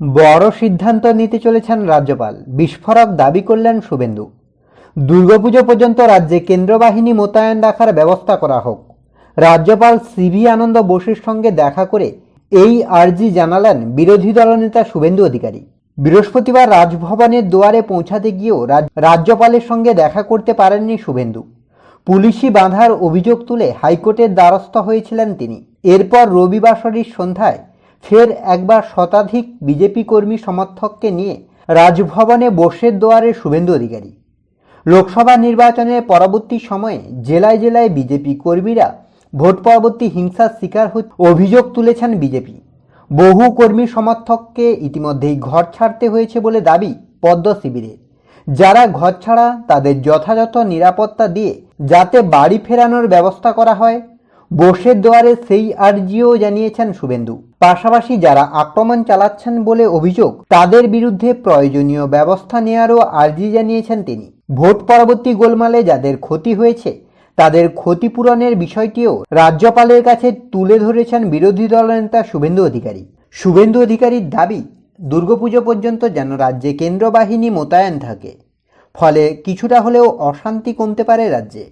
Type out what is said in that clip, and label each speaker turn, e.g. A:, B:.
A: বড় সিদ্ধান্ত নিতে চলেছেন রাজ্যপাল। বিস্ফোরক দাবি করলেন শুভেন্দু। দুর্গাপুজো পর্যন্ত রাজ্যে কেন্দ্র বাহিনী মোতায়েন রাখার ব্যবস্থা করা হোক। রাজ্যপাল সিভি আনন্দ বোসের সঙ্গে দেখা করে এই আর্জি জানালেন বিরোধী দলনেতা শুভেন্দু অধিকারী। বৃহস্পতিবার রাজভবনের দুয়ারে পৌঁছাতে গিয়েও রাজ্যপালের সঙ্গে দেখা করতে পারেননি শুভেন্দু। পুলিশি বাঁধার অভিযোগ তুলে হাইকোর্টের দ্বারস্থ হয়েছিলেন তিনি। এরপর রবিবাসরীর সন্ধ্যায় ফের একবার শতাধিক বিজেপি কর্মী সমর্থককে নিয়ে রাজভবনে বসের দোয়ারে শুভেন্দু অধিকারী। লোকসভা নির্বাচনের পরবর্তী সময়ে জেলায় জেলায় বিজেপি কর্মীরা ভোট পরবর্তী হিংসার শিকার হচ্ছে অভিযোগ তুলেছেন বিজেপি। বহু কর্মী সমর্থককে ইতিমধ্যেই ঘর ছাড়তে হয়েছে বলে দাবি পদ্ম শিবিরের। যারা ঘর ছাড়া তাদের যথাযথ নিরাপত্তা দিয়ে যাতে বাড়ি ফেরানোর ব্যবস্থা করা হয় বসের দুয়ারে সেই আর্জিও জানিয়েছেন শুভেন্দু। পাশাপাশি যারা আক্রমণ চালাচ্ছেন বলে অভিযোগ, তাদের বিরুদ্ধে প্রয়োজনীয় ব্যবস্থা নেয়ারও আর্জি জানিয়েছেন তিনি। ভোট পরবর্তী গোলমালে যাদের ক্ষতি হয়েছে, তাদের ক্ষতিপূরণের বিষয়টিও রাজ্যপালের কাছে তুলে ধরেছেন বিরোধী দলনেতা শুভেন্দু অধিকারী। শুভেন্দু অধিকারীর দাবি, দুর্গাপুজো পর্যন্ত যেন রাজ্যে কেন্দ্র বাহিনী মোতায়েন থাকে। ফলে কিছুটা হলেও অশান্তি কমতে পারে রাজ্যে।